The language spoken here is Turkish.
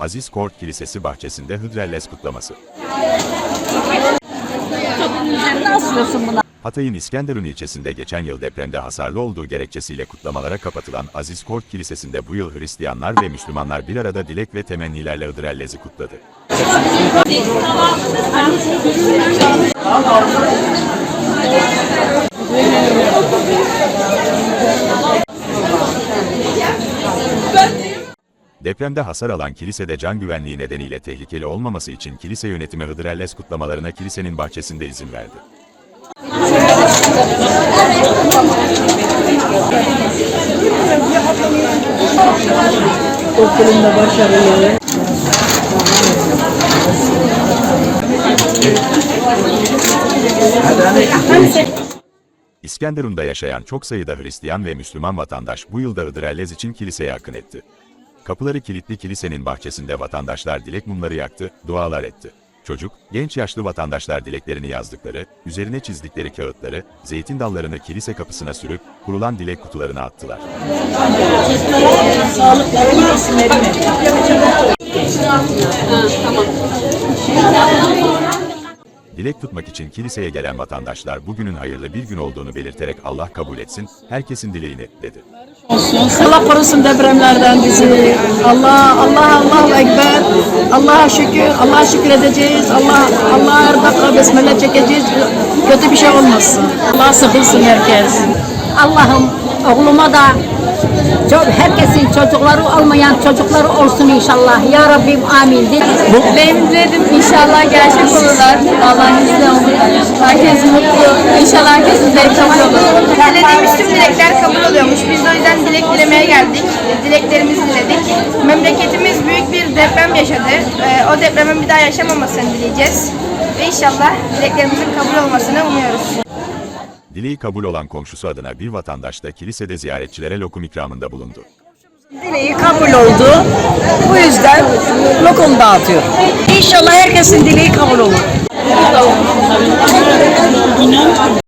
Aziz Kort Kilisesi bahçesinde Hıdrellez kutlaması. Hatay'ın İskenderun ilçesinde geçen yıl depremde hasarlı olduğu gerekçesiyle kutlamalara kapatılan Aziz Kort Kilisesi'nde bu yıl Hristiyanlar ve Müslümanlar bir arada dilek ve temennilerle Hıdrellez'i kutladı. Depremde hasar alan kilisede can güvenliği nedeniyle tehlikeli olmaması için kilise yönetimi Hıdrellez kutlamalarına kilisenin bahçesinde izin verdi. Okulunda başarılı. İskenderun'da yaşayan çok sayıda Hristiyan ve Müslüman vatandaş bu yılda Hıdrellez için kiliseye akın etti. Kapıları kilitli kilisenin bahçesinde vatandaşlar dilek mumları yaktı, dualar etti. Çocuk, genç yaşlı vatandaşlar dileklerini yazdıkları, üzerine çizdikleri kağıtları, zeytin dallarını kilise kapısına sürüp, kurulan dilek kutularına attılar. İsimlerini. Dilek tutmak için kiliseye gelen vatandaşlar bugünün hayırlı bir gün olduğunu belirterek Allah kabul etsin, herkesin dileğini, dedi. Allah korusun depremlerden bizi. Allah, Allah, Allahu Ekber. Allah'a şükür, Allah'a şükür edeceğiz. Allah, Allah'a her dakika besmele çekeceğiz. Kötü bir şey olmasın. Allah sıkılsın herkes. Allah'ım oğluma da çok, herkesin çocukları olmayan çocukları olsun inşallah. Ya Rabbim amin. Dileğimi diledim. İnşallah gerçek olurlar. Allah'ın izniyle olur. Herkes mutlu. İnşallah herkesin kabul olur. Dilediğimiz tüm dilekler kabul oluyormuş. Biz de o yüzden dilek dilemeye geldik. Dileklerimizi diledik. Memleketimiz büyük bir deprem yaşadı. Ee, o depremin bir daha yaşamamasını dileyeceğiz. Ve inşallah dileklerimizin kabul olmasını umuyoruz. Dileği kabul olan komşusu adına bir vatandaş da kilisede ziyaretçilere lokum ikramında bulundu. Dileği kabul oldu. Bu yüzden lokum dağıtıyorum. İnşallah herkesin dileği kabul olur.